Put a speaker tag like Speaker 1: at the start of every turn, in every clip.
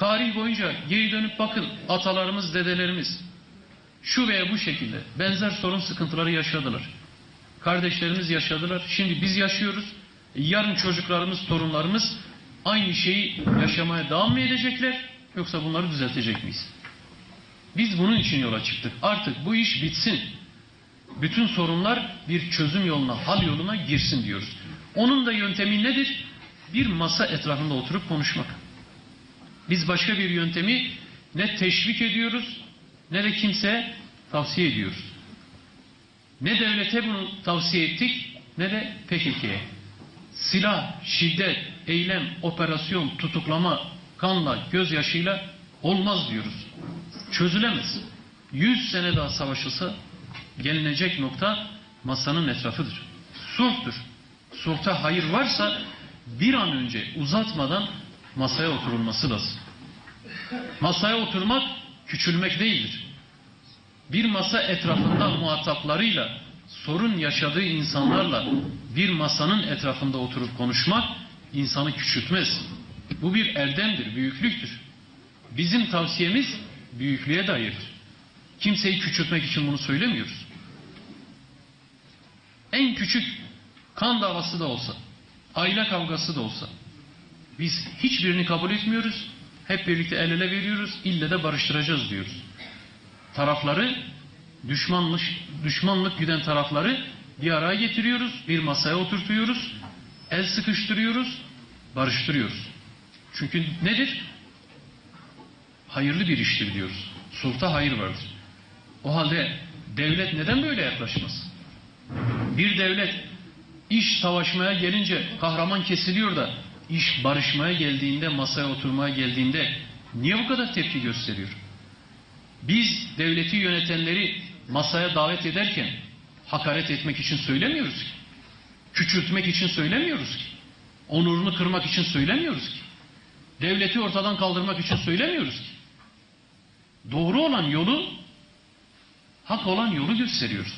Speaker 1: Tarih boyunca geri dönüp bakın atalarımız, dedelerimiz şu veya bu şekilde benzer sorun sıkıntıları yaşadılar. Kardeşlerimiz yaşadılar. Şimdi biz yaşıyoruz. Yarın çocuklarımız, torunlarımız aynı şeyi yaşamaya devam mı edecekler yoksa bunları düzeltecek miyiz? Biz bunun için yola çıktık. Artık bu iş bitsin. Bütün sorunlar bir çözüm yoluna, hal yoluna girsin diyoruz. Onun da yöntemi nedir? Bir masa etrafında oturup konuşmak. Biz başka bir yöntemi ne teşvik ediyoruz ne de kimseye tavsiye ediyoruz. Ne devlete bunu tavsiye ettik ne de PKK'ye. Silah, şiddet, eylem, operasyon, tutuklama, kanla, gözyaşıyla olmaz diyoruz. Çözülemez. Yüz sene daha savaşılsa gelinecek nokta masanın etrafıdır. Sulhtur. Sulhta hayır varsa bir an önce uzatmadan masaya oturulması lazım. Masaya oturmak küçülmek değildir. Bir masa etrafında muhataplarıyla, sorun yaşadığı insanlarla bir masanın etrafında oturup konuşmak insanı küçültmez. Bu bir erdemdir, büyüklüktür. Bizim tavsiyemiz büyüklüğe dairdir. Kimseyi küçültmek için bunu söylemiyoruz. En küçük kan davası da olsa, aile kavgası da olsa biz hiçbirini kabul etmiyoruz. Hep birlikte el ele veriyoruz. İlle de barıştıracağız diyoruz. Tarafları düşmanlık, düşmanlık güden tarafları bir araya getiriyoruz. Bir masaya oturtuyoruz. El sıkıştırıyoruz. Barıştırıyoruz. Çünkü nedir? Hayırlı bir iştir diyoruz. Sulta hayır vardır. O halde devlet neden böyle yaklaşmaz? Bir devlet iş savaşmaya gelince kahraman kesiliyor da iş barışmaya geldiğinde, masaya oturmaya geldiğinde niye bu kadar tepki gösteriyor? Biz devleti yönetenleri masaya davet ederken hakaret etmek için söylemiyoruz ki. Küçültmek için söylemiyoruz ki. Onurunu kırmak için söylemiyoruz ki. Devleti ortadan kaldırmak için söylemiyoruz ki. Doğru olan yolu, hak olan yolu gösteriyoruz.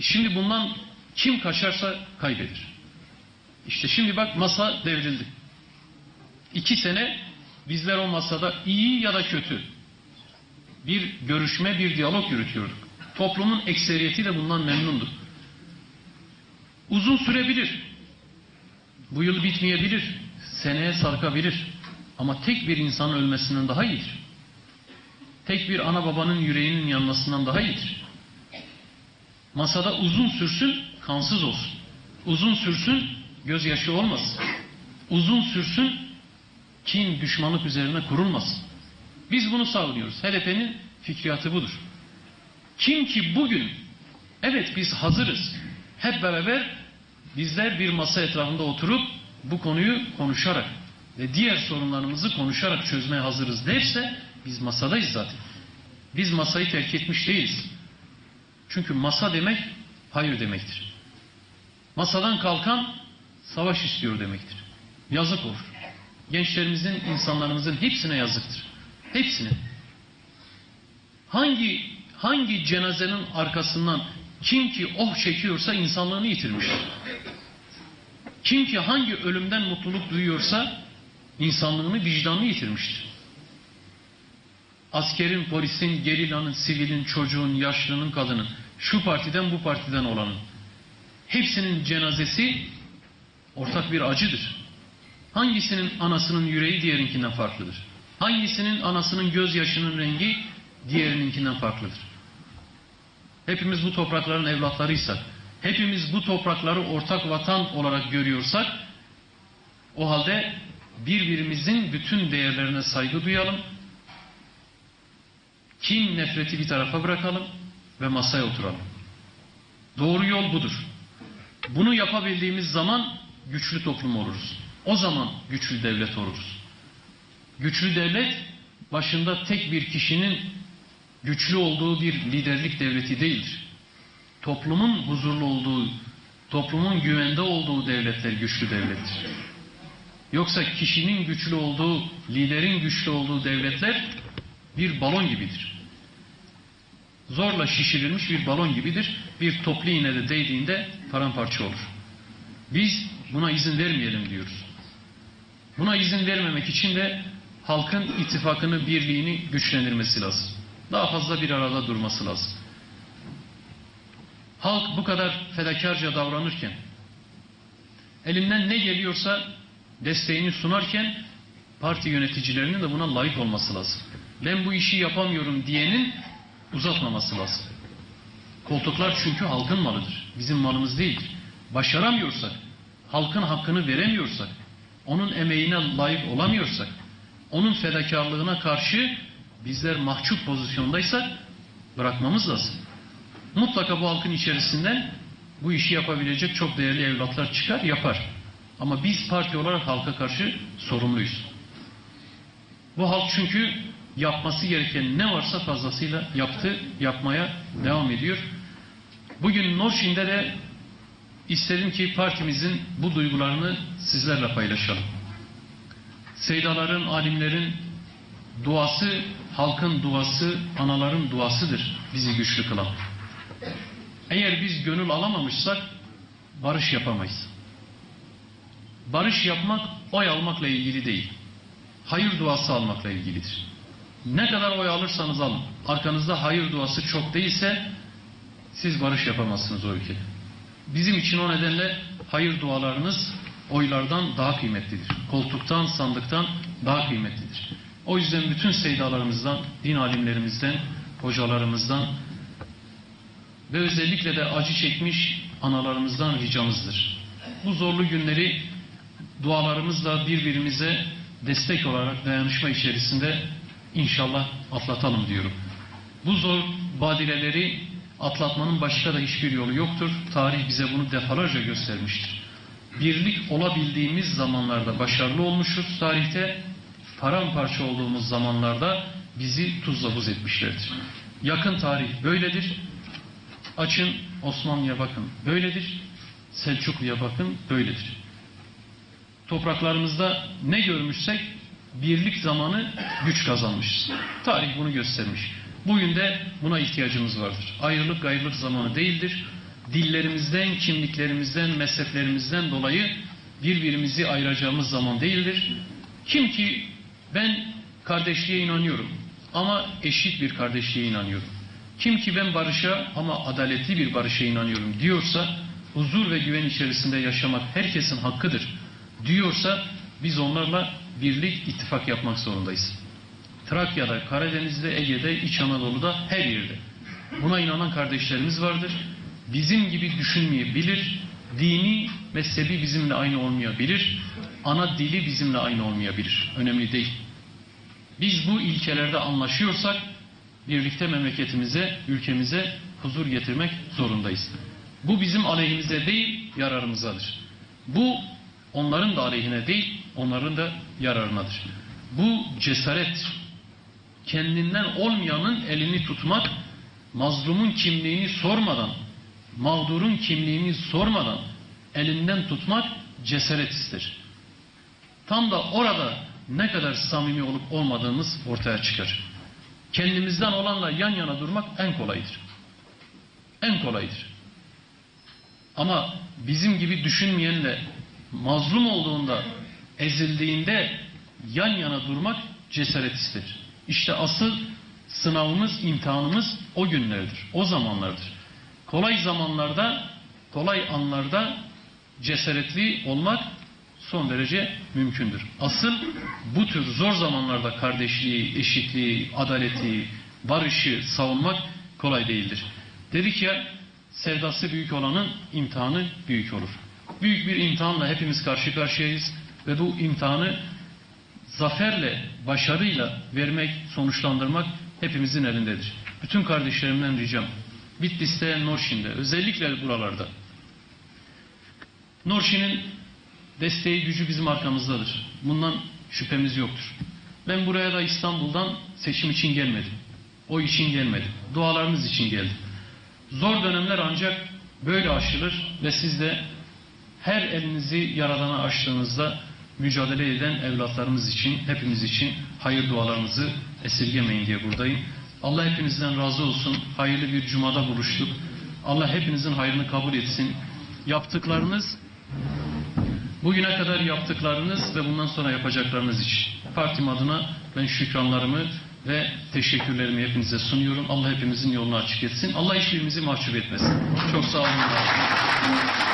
Speaker 1: Şimdi bundan kim kaçarsa kaybeder. İşte şimdi bak masa devrildi. İki sene bizler o masada iyi ya da kötü bir görüşme, bir diyalog yürütüyorduk. Toplumun ekseriyeti de bundan memnundu. Uzun sürebilir. Bu yıl bitmeyebilir. Seneye sarkabilir. Ama tek bir insanın ölmesinden daha iyidir. Tek bir ana babanın yüreğinin yanmasından daha iyidir. Masada uzun sürsün, kansız olsun. Uzun sürsün, gözyaşı olmasın. Uzun sürsün, kin, düşmanlık üzerine kurulmasın. Biz bunu savunuyoruz. HDP'nin fikriyatı budur. Kim ki bugün, evet biz hazırız, hep beraber bizler bir masa etrafında oturup bu konuyu konuşarak ve diğer sorunlarımızı konuşarak çözmeye hazırız derse biz masadayız zaten. Biz masayı terk etmiş değiliz. Çünkü masa demek hayır demektir. Masadan kalkan savaş istiyor demektir. Yazık olur. Gençlerimizin, insanlarımızın hepsine yazıktır. Hepsine. Hangi hangi cenazenin arkasından kim ki oh çekiyorsa insanlığını yitirmiştir. Kim ki hangi ölümden mutluluk duyuyorsa insanlığını, vicdanını yitirmiştir. Askerin, polisin, gerilanın, sivilin, çocuğun, yaşlının, kadının, şu partiden bu partiden olanın hepsinin cenazesi ortak bir acıdır. Hangisinin anasının yüreği diğerinkinden farklıdır? Hangisinin anasının gözyaşının rengi diğerininkinden farklıdır? Hepimiz bu toprakların evlatlarıysak, hepimiz bu toprakları ortak vatan olarak görüyorsak, o halde birbirimizin bütün değerlerine saygı duyalım, kin, nefreti bir tarafa bırakalım ve masaya oturalım. Doğru yol budur. Bunu yapabildiğimiz zaman güçlü toplum oluruz. O zaman güçlü devlet oluruz. Güçlü devlet başında tek bir kişinin güçlü olduğu bir liderlik devleti değildir. Toplumun huzurlu olduğu, toplumun güvende olduğu devletler güçlü devlettir. Yoksa kişinin güçlü olduğu, liderin güçlü olduğu devletler bir balon gibidir. Zorla şişirilmiş bir balon gibidir. Bir toplu iğne de değdiğinde paramparça olur. Biz buna izin vermeyelim diyoruz. Buna izin vermemek için de halkın ittifakını, birliğini güçlendirmesi lazım. Daha fazla bir arada durması lazım. Halk bu kadar fedakarca davranırken, elinden ne geliyorsa desteğini sunarken parti yöneticilerinin de buna layık olması lazım. Ben bu işi yapamıyorum diyenin uzatmaması lazım. Koltuklar çünkü halkın malıdır. Bizim malımız değildir. Başaramıyorsak, halkın hakkını veremiyorsak, onun emeğine layık olamıyorsak, onun fedakarlığına karşı bizler mahcup pozisyondaysak bırakmamız lazım. Mutlaka bu halkın içerisinden bu işi yapabilecek çok değerli evlatlar çıkar, yapar. Ama biz parti olarak halka karşı sorumluyuz. Bu halk çünkü yapması gereken ne varsa fazlasıyla yaptı, yapmaya devam ediyor. Bugün Norşin'de de istedim ki partimizin bu duygularını sizlerle paylaşalım. Seydaların, alimlerin duası, halkın duası, anaların duasıdır bizi güçlü kılan. Eğer biz gönül alamamışsak barış yapamayız. Barış yapmak oy almakla ilgili değil. Hayır duası almakla ilgilidir. Ne kadar oy alırsanız alın. Arkanızda hayır duası çok değilse siz barış yapamazsınız o ülkede. Bizim için o nedenle hayır dualarınız oylardan daha kıymetlidir. Koltuktan, sandıktan daha kıymetlidir. O yüzden bütün seydalarımızdan, din alimlerimizden, hocalarımızdan ve özellikle de acı çekmiş analarımızdan ricamızdır. Bu zorlu günleri dualarımızla birbirimize destek olarak dayanışma içerisinde inşallah atlatalım diyorum. Bu zor badireleri atlatmanın başka da hiçbir yolu yoktur. Tarih bize bunu defalarca göstermiştir. Birlik olabildiğimiz zamanlarda başarılı olmuşuz tarihte. Paramparça olduğumuz zamanlarda bizi tuzla buz etmişlerdir. Yakın tarih böyledir. Açın Osmanlı'ya bakın böyledir. Selçuklu'ya bakın böyledir. Topraklarımızda ne görmüşsek birlik zamanı güç kazanmışız. Tarih bunu göstermiş. Bugün de buna ihtiyacımız vardır. Ayrılık gayrılık zamanı değildir. Dillerimizden, kimliklerimizden, mezheplerimizden dolayı birbirimizi ayıracağımız zaman değildir. Kim ki ben kardeşliğe inanıyorum ama eşit bir kardeşliğe inanıyorum. Kim ki ben barışa ama adaletli bir barışa inanıyorum diyorsa huzur ve güven içerisinde yaşamak herkesin hakkıdır diyorsa biz onlarla birlik ittifak yapmak zorundayız. Trakya'da, Karadeniz'de, Ege'de, İç Anadolu'da her yerde. Buna inanan kardeşlerimiz vardır. Bizim gibi düşünmeyebilir. Dini, mezhebi bizimle aynı olmayabilir. Ana dili bizimle aynı olmayabilir. Önemli değil. Biz bu ilkelerde anlaşıyorsak birlikte memleketimize, ülkemize huzur getirmek zorundayız. Bu bizim aleyhimize değil, yararımızadır. Bu onların da aleyhine değil, onların da yararınadır. Bu cesaret, kendinden olmayanın elini tutmak, mazlumun kimliğini sormadan, mağdurun kimliğini sormadan elinden tutmak cesaret ister. Tam da orada ne kadar samimi olup olmadığımız ortaya çıkar. Kendimizden olanla yan yana durmak en kolaydır. En kolaydır. Ama bizim gibi düşünmeyenle mazlum olduğunda, ezildiğinde yan yana durmak cesaret ister. İşte asıl sınavımız, imtihanımız o günlerdir, o zamanlardır. Kolay zamanlarda, kolay anlarda cesaretli olmak son derece mümkündür. Asıl bu tür zor zamanlarda kardeşliği, eşitliği, adaleti, barışı savunmak kolay değildir. Dedik ya, sevdası büyük olanın imtihanı büyük olur. Büyük bir imtihanla hepimiz karşı karşıyayız ve bu imtihanı zaferle, başarıyla vermek, sonuçlandırmak hepimizin elindedir. Bütün kardeşlerimden ricam, Bitlis'te, Norşin'de, özellikle buralarda. Norşin'in desteği, gücü bizim arkamızdadır. Bundan şüphemiz yoktur. Ben buraya da İstanbul'dan seçim için gelmedim. O için gelmedim. Dualarınız için geldim. Zor dönemler ancak böyle aşılır ve siz de her elinizi Yaradan'a açtığınızda mücadele eden evlatlarımız için, hepimiz için hayır dualarınızı esirgemeyin diye buradayım. Allah hepinizden razı olsun. Hayırlı bir cumada buluştuk. Allah hepinizin hayrını kabul etsin. Yaptıklarınız Bugüne kadar yaptıklarınız ve bundan sonra yapacaklarınız için. Partim adına ben şükranlarımı ve teşekkürlerimi hepinize sunuyorum. Allah hepimizin yolunu açık etsin. Allah hiçbirimizi mahcup etmesin. Çok sağ olun.